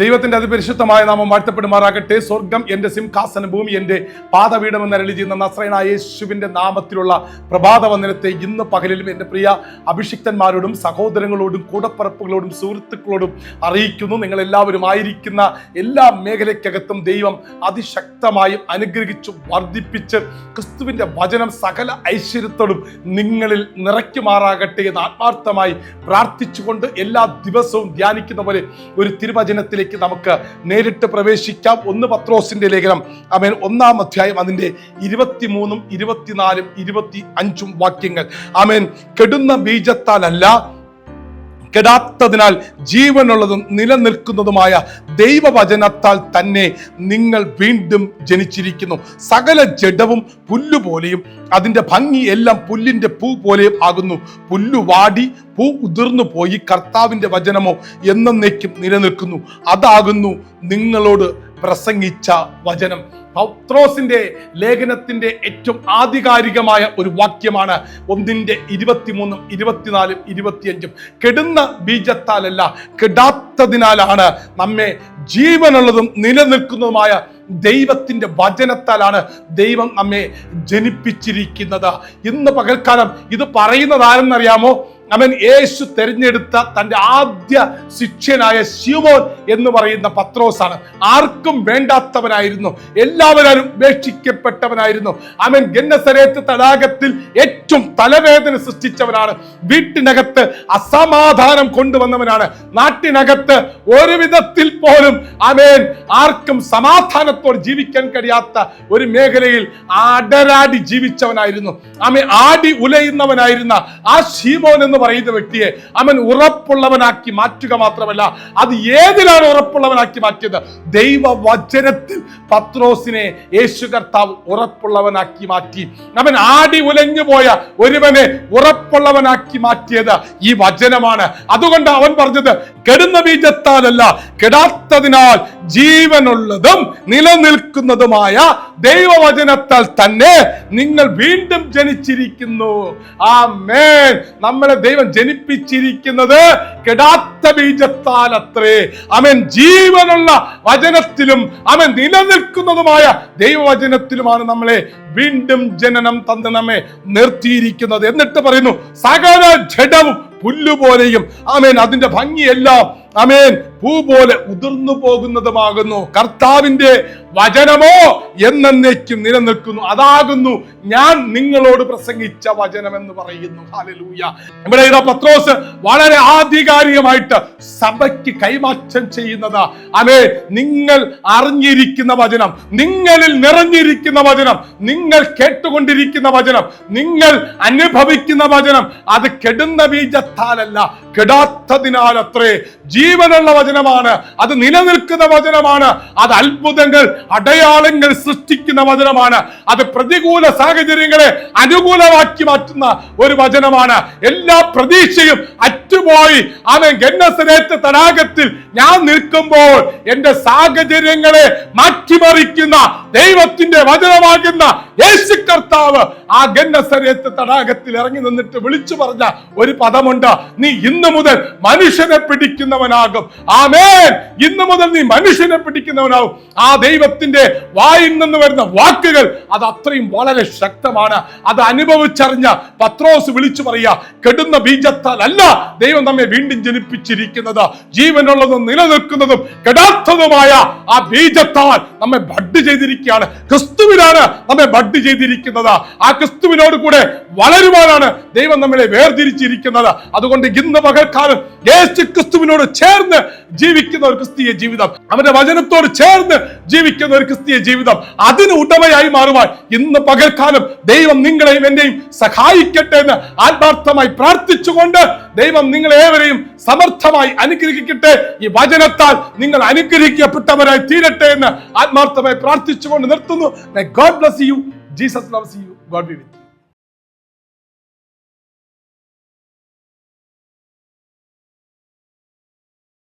ദൈവത്തിന്റെ അതിപരിശുദ്ധമായ നാമം വാഴ്ത്തപ്പെടുമാറാകട്ടെ. സ്വർഗം എന്റെ സിംഹാസന ഭൂമി എന്റെ പാതപീഠമെന്ന് അരളി ചെയ്യുന്ന നസ്രയനായ യേശുവിന്റെ നാമത്തിലുള്ള പ്രഭാത വന്ദനത്തെ ഇന്ന് പകലിലും എന്റെ പ്രിയ അഭിഷിക്തന്മാരോടും സഹോദരങ്ങളോടും കൂടപ്പറപ്പുകളോടും സുഹൃത്തുക്കളോടും അറിയിക്കുന്നു. നിങ്ങൾ എല്ലാവരും ആയിരിക്കുന്ന എല്ലാ മേഖലയ്ക്കകത്തും ദൈവം അതിശക്തമായി അനുഗ്രഹിച്ചു വർദ്ധിപ്പിച്ച് ക്രിസ്തുവിന്റെ വചനം സകല ഐശ്വര്യത്തോടും നിങ്ങളിൽ നിറയ്ക്കുമാറാകട്ടെ എന്ന് ആത്മാർത്ഥമായി പ്രാർത്ഥിച്ചുകൊണ്ട് എല്ലാ ദിവസവും ധ്യാനിക്കുന്ന പോലെ ഒരു തിരുവചനത്തിലേക്ക് നമുക്ക് നേരിട്ട് പ്രവേശിക്കാം. ഒന്ന് പത്രോസിന്റെ ലേഖനം. അമേൻ ഒന്നാം അധ്യായം അതിന്റെ ഇരുപത്തിമൂന്നും ഇരുപത്തിനാലും ഇരുപത്തി അഞ്ചും വാക്യങ്ങൾ. അമേൻ കെടുന്ന ബീജത്താലല്ല കെടാത്തതിനാൽ ജീവനുള്ളതും നിലനിൽക്കുന്നതുമായ ദൈവവചനത്താൽ തന്നെ നിങ്ങൾ വീണ്ടും ജനിച്ചിരിക്കുന്നു. സകല ജഡവും പുല്ലുപോലെയും അതിന്റെ ഭംഗി എല്ലാം പുല്ലിന്റെ പൂ പോലെയും ആകുന്നു. പുല്ലു വാടി പൂ ഉതിർന്നു പോയി കർത്താവിന്റെ വചനമോ എന്നേക്കും നിലനിൽക്കുന്നു. അതാകുന്നു നിങ്ങളോട് പ്രസംഗിച്ച വചനം. പൗത്രോസിന്റെ ലേഖനത്തിന്റെ ഏറ്റവും ആധികാരികമായ ഒരു വാക്യമാണ് ഒന്നിന്റെ ഇരുപത്തിമൂന്നും ഇരുപത്തിനാലും ഇരുപത്തിയഞ്ചും. കെടുന്ന ബീജത്താലല്ല കെടാത്തതിനാലാണ് നമ്മെ ജീവനുള്ളതും നിലനിൽക്കുന്നതുമായ ദൈവത്തിന്റെ വചനത്താലാണ് ദൈവം നമ്മെ ജനിപ്പിച്ചിരിക്കുന്നത്. ഇന്ന് പകൽക്കാലം ഇത് പറയുന്നത് ആരെന്നറിയാമോ അവൻ യേശു തെരഞ്ഞെടുത്ത തന്റെ ആദ്യ ശിഷ്യനായ ശിവോൻ എന്ന് പറയുന്ന പത്രോസാണ്. ആർക്കും വേണ്ടാത്തവനായിരുന്നു. എല്ലാവരും ഉപേക്ഷിക്കപ്പെട്ടവനായിരുന്നു. അവൻ ഗന്നസരേത്ത് തടാകത്തിൽ ഏറ്റവും തലവേദന സൃഷ്ടിച്ചവനാണ്. വീട്ടിനകത്ത് അസമാധാനം കൊണ്ടുവന്നവനാണ്. നാട്ടിനകത്ത് ഒരു വിധത്തിൽ പോലും അവൻ ആർക്കും സമാധാനത്തോടെ ജീവിക്കാൻ കഴിയാത്ത ഒരു മേഖലയിൽ അടരാടി ജീവിച്ചവനായിരുന്നു. അവൻ ആടി ഉലയുന്നവനായിരുന്ന ആ ശീമോൻ എന്ന് പറയുന്ന വ്യക്തിയെ അവൻ ഉറപ്പുള്ളവനാക്കി മാറ്റുക മാത്രമല്ല അത് ഏതിലാണ് ഉറപ്പുള്ളവനാക്കി മാറ്റിയത്? ദൈവവചനത്തിൽ പത്രോസിനെ യേശു കർത്താവ് ഉറപ്പുള്ളവനാക്കി മാറ്റി. അവൻ ആടി ഉലഞ്ഞു പോയ ഒരുവനെ ഉറപ്പുള്ളവനാക്കി മാറ്റിയത് ഈ വചനമാണ്. അതുകൊണ്ട് അവൻ പറഞ്ഞത് കെടുന്ന ബീജത്താലല്ല കെടാത്തതിനാൽ ജീവനുള്ളതും നിലനിൽക്കുന്നതുമായ ദൈവവചനത്താൽ തന്നെ നിങ്ങൾ വീണ്ടും ജനിച്ചിരിക്കുന്നു. ആ മേൻ നമ്മളെ ദൈവം ജനിപ്പിച്ചിരിക്കുന്നത് കെടാത്ത ബീജത്താൽ അത്രേ അവൻ ജീവനുള്ള വചനത്തിലും അവൻ നിലനിൽക്കുന്നതുമായ ദൈവവചനത്തിലുമാണ് നമ്മളെ വീണ്ടും ജനനം തന്ന് നമ്മെ നിർത്തിയിരിക്കുന്നത്. എന്നിട്ട് പറയുന്നു സകല ജഡവും പുല്ലുപോലെയും. ആമേൻ. അതിന്റെ ഭംഗിയെല്ലാം അമേൻ പൂ പോലെ ഉതിർന്നു പോകുന്നതുമാകുന്നു. കർത്താവിന്റെ വചനമോ എന്നേക്കും നിലനിൽക്കുന്നു. അതാകുന്നു ഞാൻ നിങ്ങളോട് പ്രസംഗിച്ച വചനം എന്ന് പറയുന്നു. ഹാലലൂയ ഇവിടെ ഇതാ പത്രോസ് വളരെ ആധികാരികമായിട്ട് സഭയ്ക്ക് കൈമാറ്റം ചെയ്യുന്നത്. അമേ നിങ്ങൾ അറിഞ്ഞിരിക്കുന്ന വചനം നിങ്ങളിൽ നിറഞ്ഞിരിക്കുന്ന വചനം നിങ്ങൾ കേട്ടുകൊണ്ടിരിക്കുന്ന വചനം നിങ്ങൾ അനുഭവിക്കുന്ന വചനം അത് കെടുന്ന ബീജത്താലല്ല കെടാത്തതിനാൽ അത്രേ ജീവനുള്ള വചനമാണ്. അത് നിലനിൽക്കുന്ന വചനമാണ്. അത് അത്ഭുതങ്ങൾ അടയാളങ്ങൾ സൃഷ്ടിക്കുന്ന വചനമാണ്. അത് പ്രതികൂല സാഹചര്യങ്ങളെ അനുകൂലമാക്കി മാറ്റുന്ന ഒരു വചനമാണ്. എല്ലാ പ്രതീക്ഷയും അറ്റുപോയി. അവൻ ഗന്നസരേറ്റ് തടാകത്തിൽ ഞാൻ നിൽക്കുമ്പോൾ എന്റെ സാഹചര്യങ്ങളെ മാറ്റിമറിക്കുന്ന ദൈവത്തിന്റെ വചനമാകുന്ന യേശു കർത്താവ് ആ ഗന്നസരേത്ത് തടാകത്തിൽ ഇറങ്ങി നിന്നിട്ട് വിളിച്ചു പറഞ്ഞ ഒരു പദമുണ്ട്. നീ ഇന്നു മുതൽ മനുഷ്യനെ പിടിക്കുന്നവനാകും. ആമേൻ. ഇന്നു മുതൽ നീ മനുഷ്യനെ പിടിക്കുന്നവനാകും. ആ ദൈവത്തിന്റെ വായിൽ നിന്ന് വരുന്ന വാക്കുകൾ അത് അത്രയും വളരെ ശക്തമാണ്. അത് അനുഭവിച്ചറിഞ്ഞ പത്രോസ് വിളിച്ചു പറയുക കെടുന്ന ബീജത്താൽ അല്ല ദൈവം നമ്മെ വീണ്ടും ജനിപ്പിച്ചിരിക്കുന്നത് ജീവനുള്ളതും നിലനിൽക്കുന്നതും കെടാത്തതുമായ ആ ബീജത്താൽ നമ്മെ ബഡ് ചെയ്തിരിക്കുകയാണ്. ക്രിസ്തുവിനാണ് നമ്മെ ബഡ് ചെയ്തിരിക്കുന്നത്. ആ ക്രിസ്തുവിനോട് കൂടെ വളരുവാനാണ് ദൈവം നമ്മളെ വേർതിരിച്ചിരിക്കുന്നത്. അതുകൊണ്ട് ഇന്ന് പകൽക്കാലം യേശു ക്രിസ്തുവിനോട് ചേർന്ന് ജീവിക്കുന്ന ഒരു ക്രിസ്തീയ ജീവിതം അവന്റെ വചനത്തോട് ചേർന്ന് ജീവിക്കുന്ന ഒരു ക്രിസ്തീയ ജീവിതം അതിന് ഉടമയായി മാറുവാൻ ഇന്ന് പകൽക്കാലം ദൈവം നിങ്ങളെയും എന്നെയും സഹായിക്കട്ടെ എന്ന് ആത്മാർത്ഥമായി പ്രാർത്ഥിച്ചുകൊണ്ട് ദൈവം നിങ്ങളേവരെയും സമർത്ഥമായി അനുഗ്രഹിക്കട്ടെ. ഈ വചനത്താൽ നിങ്ങൾ അനുഗ്രഹിക്കപ്പെട്ടവരായി തീരട്ടെ എന്ന് ആത്മാർത്ഥമായി പ്രാർത്ഥിച്ചുകൊണ്ട് നിർത്തുന്നു. God bless you Jesus loves you God be with